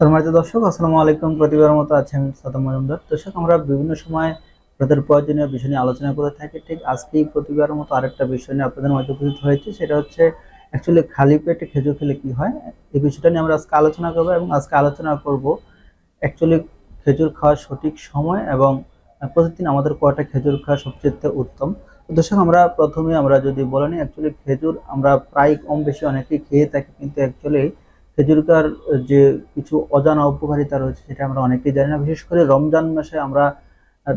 সম্মানিত দর্শক, আসসালামু আলাইকুম। প্রতিবার মতো আছে আমি সাদাম মজুমদার। দর্শক, আমরা বিভিন্ন সময় আপনাদের প্রয়োজনীয় বিষয় নিয়ে আলোচনা করে থাকি। ঠিক আজকেই প্রতিবার মতো আরেকটা বিষয় নিয়ে আপনাদের মাঝে উপস্থিত হয়েছে। সেটা হচ্ছে অ্যাকচুয়ালি খালি পেটে খেজুর খেলে কি হয়? এই বিষয়টা নিয়ে আমরা আজকে আলোচনা করব এবং আজকে আলোচনা করব অ্যাকচুয়ালি খেজুর খাওয়ার সঠিক সময় এবং প্রতিদিন আমাদের কয়টা খেজুর খাওয়া সবচেয়ে উত্তম। দর্শক, আমরা প্রথমে আমরা যদি বলে নিই অ্যাকচুয়ালি খেজুর আমরা প্রায় কম বেশি অনেকেই খেয়ে থাকি, কিন্তু অ্যাকচুয়ালি খেজুরকার যে কিছু অজানা উপকারিতা রয়েছে সেটা আমরা অনেকেই জানি না। বিশেষ করে রমজান মাসে আমরা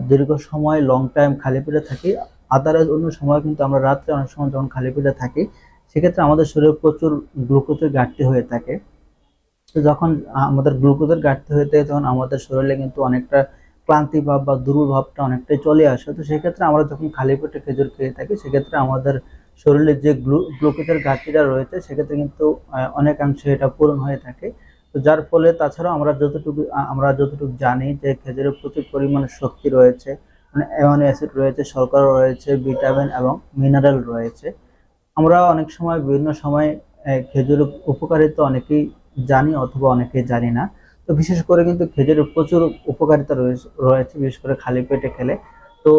দীর্ঘ সময় লং টাইম খালি পেটে থাকি। আদারের অন্য সময় কিন্তু আমরা রাত্রে অনেক সময় যখন খালি পেটে থাকি, সেক্ষেত্রে আমাদের শরীরে প্রচুর গ্লুকোজের ঘাটতি হয়ে থাকে। তো যখন আমাদের গ্লুকোজের ঘাটতি হয়ে থাকে তখন আমাদের শরীরে কিন্তু অনেকটা ক্লান্তি ভাব বা দুর্বল ভাবটা অনেকটাই চলে আসে। তো সেক্ষেত্রে আমরা যখন খালি পেটে খেজুর খেয়ে থাকি, সেক্ষেত্রে আমাদের শরীরে যে গ্লু, গ্লুকোজের ঘাটতিটা রয়েছে, সেক্ষেত্রে কিন্তু অনেকাংশে এটা পূরণ হয়ে থাকে। তো যার ফলে তাছাড়াও আমরা যতটুকু আমরা যতটুকু জানি যে খেজুরে প্রচুর পরিমাণে শক্তি রয়েছে মানে অ্যামাইনো অ্যাসিড রয়েছে, শর্করা রয়েছে, ভিটামিন এবং মিনারেল রয়েছে। আমরা অনেক সময় বিভিন্ন সময় খেজুরের উপকারিতা অনেকেই জানি অথবা অনেকেই জানি না। তো বিশেষ করে কিন্তু খেজুরের প্রচুর উপকারিতা রয়েছে রয়েছে, বিশেষ করে খালি পেটে খেলে। তো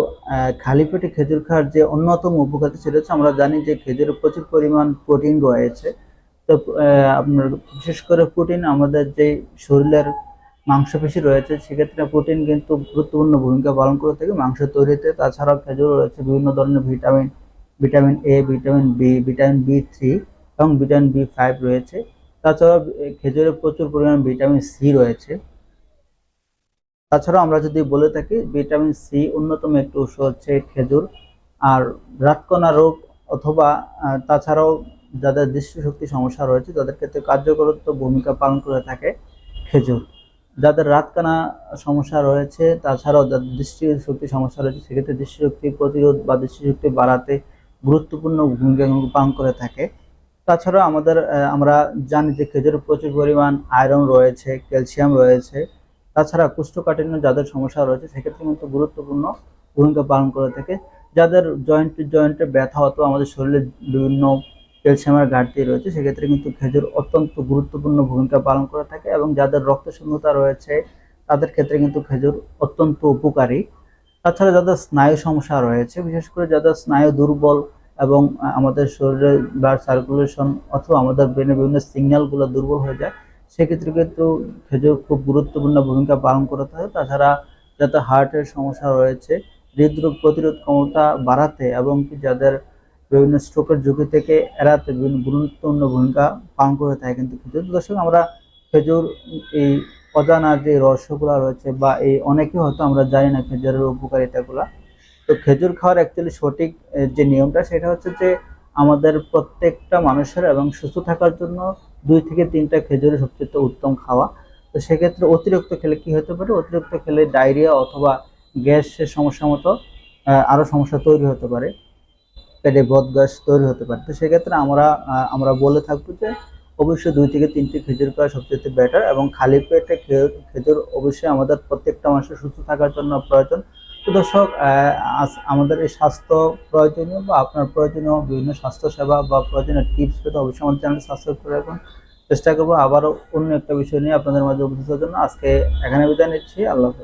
খালি পেটে খেজুর খাওয়ার যে অন্যতম উপকারিতা সেটা হচ্ছে আমরা জানি যে খেজুরে প্রচুর পরিমাণ প্রোটিন রয়েছে। তো আপনার বিশেষ করে প্রোটিন আমাদের যে শরীরের মাংসপেশি রয়েছে, সেক্ষেত্রে প্রোটিন কিন্তু গুরুত্বপূর্ণ ভূমিকা পালন করে থাকে মাংস তৈরিতে। তাছাড়াও খেজুর রয়েছে বিভিন্ন ধরনের vitamin vitamin A vitamin B vitamin B three এবং ভিটামিন বি ফাইভ রয়েছে। তাছাড়াও খেজুরে প্রচুর পরিমাণ ভিটামিন সি রয়েছে। তাছাড়াও আমরা যদি বলে থাকি, ভিটামিন সি অন্যতম একটি উৎস হচ্ছে খেজুর। আর রাতকণা রোগ অথবা তাছাড়াও যাদের দৃষ্টিশক্তি সমস্যা রয়েছে, তাদের ক্ষেত্রে কার্যকরত্ব ভূমিকা পালন করে থাকে খেজুর। যাদের রাতকানা সমস্যা রয়েছে, তাছাড়াও যাদের দৃষ্টিশক্তি সমস্যা রয়েছে, সেক্ষেত্রে দৃষ্টিশক্তি প্রতিরোধ বা দৃষ্টিশক্তি বাড়াতে গুরুত্বপূর্ণ ভূমিকা পালন করে থাকে। তাছাড়া আমাদের আমরা জানি যে খেজুরে প্রচুর পরিমাণ আয়রন রয়েছে, ক্যালসিয়াম রয়েছে। তাছাড়া কোষ্ঠকাঠিন্য যাদের সমস্যা রয়েছে, সেক্ষেত্রে কিন্তু গুরুত্বপূর্ণ ভূমিকা পালন করে থাকে। যাদের জয়েন্টে জয়েন্টে ব্যথা অথবা আমাদের শরীরে বিভিন্ন ক্যালসিয়ামের ঘাটতি রয়েছে, সেক্ষেত্রে কিন্তু খেজুর অত্যন্ত গুরুত্বপূর্ণ ভূমিকা পালন করে থাকে এবং যাদের রক্ত শূন্যতা রয়েছে, তাদের ক্ষেত্রে কিন্তু খেজুর অত্যন্ত উপকারী। তাছাড়া যাদের স্নায়ু সমস্যা রয়েছে, বিশেষ করে যাদের স্নায়ু দুর্বল এবং আমাদের শরীরে ব্লাড সার্কুলেশন অথবা আমাদের ব্রেনে বিভিন্ন সিগন্যালগুলো দুর্বল হয়ে যায় সেক্ষেত্রে কিন্তু খেজুর খুব গুরুত্বপূর্ণ ভূমিকা পালন করে থাকে তাছাড়া যাতে হার্টের সমস্যা রয়েছে, হৃদরোগ প্রতিরোধ ক্ষমতা বাড়াতে এবং কি যাদের বিভিন্ন স্ট্রোকের ঝুঁকি থেকে এড়াতে বিভিন্ন গুরুত্বপূর্ণ ভূমিকা পালন করে থাকে কিন্তু খেজুর। দর্শক, আমরা খেজুর, এই অজানা যে রহস্যগুলো রয়েছে বা এই অনেকে হয়তো আমরা জানি না খেজুরের উপকারিতাগুলা, তো খেজুর খাওয়ার অ্যাকচুয়ালি সঠিক যে নিয়মটা, সেটা হচ্ছে যে আমাদের প্রত্যেকটা মানুষের এবং সুস্থ থাকার জন্য দুই থেকে তিনটা খেজুরের সবচেয়ে উত্তম খাওয়া। তো সেক্ষেত্রে অতিরিক্ত খেলে কি হতে পারে? অতিরিক্ত খেলে ডায়রিয়া অথবা গ্যাসের সমস্যা মতো আরও সমস্যা তৈরি হতে পারে। পেটে বদ গ্যাস তৈরি হতে পারে। তো সেক্ষেত্রে আমরা আমরা বলে থাকব যে অবশ্যই দুই থেকে তিনটি খেজুর খাওয়া সবচেয়ে বেটার এবং খালি পেটে খেজুর অবশ্যই আমাদের প্রত্যেকটা মানুষের সুস্থ থাকার জন্য প্রয়োজন। তো দর্শক আমাদের এই স্বাস্থ্য প্রয়োজনীয় বা আপনার প্রয়োজনীয় বিভিন্ন স্বাস্থ্যসেবা বা প্রয়োজনীয় টিপস পেতে অবশ্যই আমাদের চ্যানেল সাবস্ক্রাইব করে রাখুন চেষ্টা করব আবারও অন্য একটা বিষয় নিয়ে আপনাদের মাঝে উপস্থিত জন্য। আজকে এখানে বিদায় নিচ্ছি। আল্লাহ হাফেজ।